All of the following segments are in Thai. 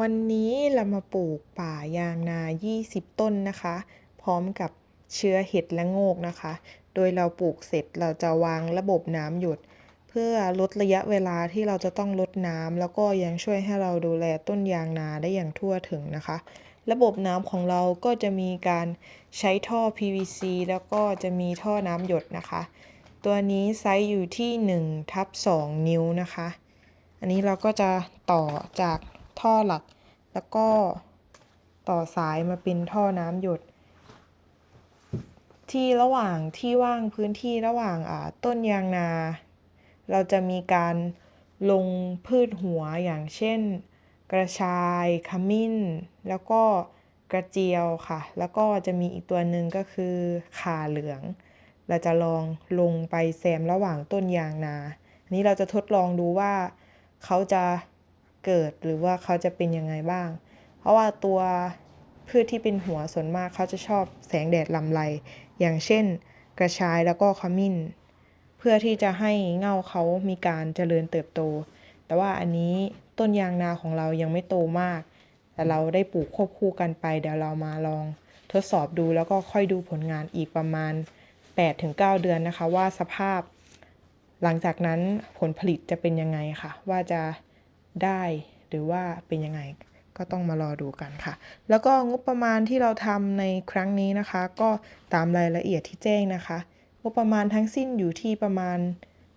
วันนี้เรามาปลูกป่ายางนา 20 ต้นนะคะ พร้อมกับเชื้อเห็ดและโงกนะคะ โดยเราปลูกเสร็จเราจะวางระบบน้ำหยด เพื่อลดระยะเวลาที่เราจะต้องลดน้ำแล้วก็ยังช่วยให้เราดูแลต้นยางนาได้อย่างทั่วถึงนะคะ ระบบน้ำของเราก็จะมีการใช้ท่อ PVC แล้วก็จะมีท่อน้ำหยดนะคะ ตัวนี้ไซส์อยู่ที่1ทับ2นิ้วนะคะ อันนี้เราก็จะต่อจาก ท่อหลัก แล้วก็ต่อสายมาเป็นท่อน้ำหยด ที่ระหว่างที่ว่างพื้นที่ระหว่างต้นยางนา เราจะมีการลงพืชหัวอย่างเช่น กระชายขมิ้น แล้วก็กระเจียวค่ะ แล้วก็จะมีอีกตัวหนึ่งก็คือข่าเหลือง เราจะลองลงไปแซมระหว่างต้นยางนาอันนี้เราจะทดลองดูว่าเขาจะ เกิดหรือว่าเขาจะเป็นยังไงบ้าง เพราะว่าตัวพืชที่เป็นหัวส่วนมากเขาจะชอบแสงแดดลำไร อย่างเช่น กระชายแล้วก็ขมิ้น เพื่อที่จะให้เง่าเขามีการเจริญเติบโต แต่ว่าอันนี้ต้นยางนาของเรายังไม่โตมาก แต่เราได้ปลูกควบคู่กันไปเดี๋ยวเรามาลองทดสอบดูแล้วก็ค่อยดูผลงานอีกประมาณ 8-9 เดือนนะคะ ว่าสภาพ หลังจากนั้นผลผลิตจะเป็นยังไงค่ะ ว่าจะ ได้หรือว่าเป็นยังไงก็ต้องมารอดูกันค่ะ แล้วก็งบประมาณที่เราทำในครั้งนี้นะคะ ก็ตามรายละเอียดที่แจ้งนะคะ งบประมาณทั้งสิ้นอยู่ที่ประมาณ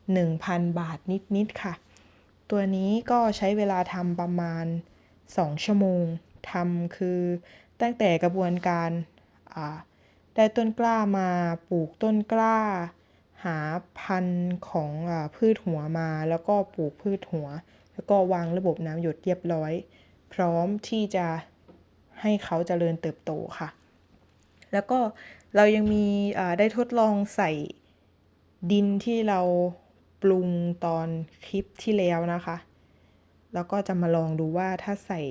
1,000 บาทนิดๆค่ะ ตัวนี้ก็ใช้เวลาทำประมาณ 2 ชั่วโมงทำคือตั้งแต่กระบวนการได้ต้นกล้ามาปลูกต้นกล้า หาพันธุ์ของอพืชหัวมา แล้วก็ปลูกพืชหัว แล้วก็วางระบบน้ำหยดเรียบร้อย พร้อมที่จะให้เขาเจริญเติบโตค่ะ แล้วก็เรายังมีได้ทดลองใส่ดินที่เราปรุงตอนคลิปที่แล้วนะคะ แล้วก็จะมาลองดูว่าถ้าใส่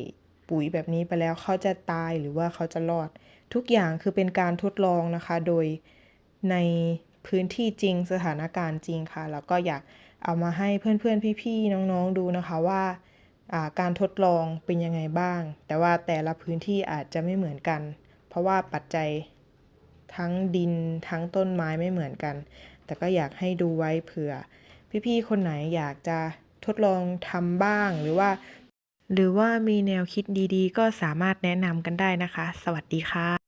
ปุ๋ยแบบนี้ไปแล้วเขาจะตายหรือว่าเขาจะรอด ทุกอย่างคือเป็นการทดลองนะคะ โดยในพื้นที่จริงสถานการณ์จริงค่ะ แล้วก็อยาก เอามาให้เพื่อนๆพี่ๆน้องๆดูนะคะว่าการทดลองเป็นยังไงบ้าง แต่ว่าแต่ละพื้นที่อาจจะไม่เหมือนกัน เพราะว่าปัจจัยทั้งดินทั้งต้นไม้ไม่เหมือนกัน แต่ก็อยากให้ดูไว้เผื่อ พี่ๆคนไหนอยากจะทดลองทำบ้างหรือว่า หรือว่ามีแนวคิดดีๆ ก็สามารถแนะนำกันได้นะคะ สวัสดีค่ะ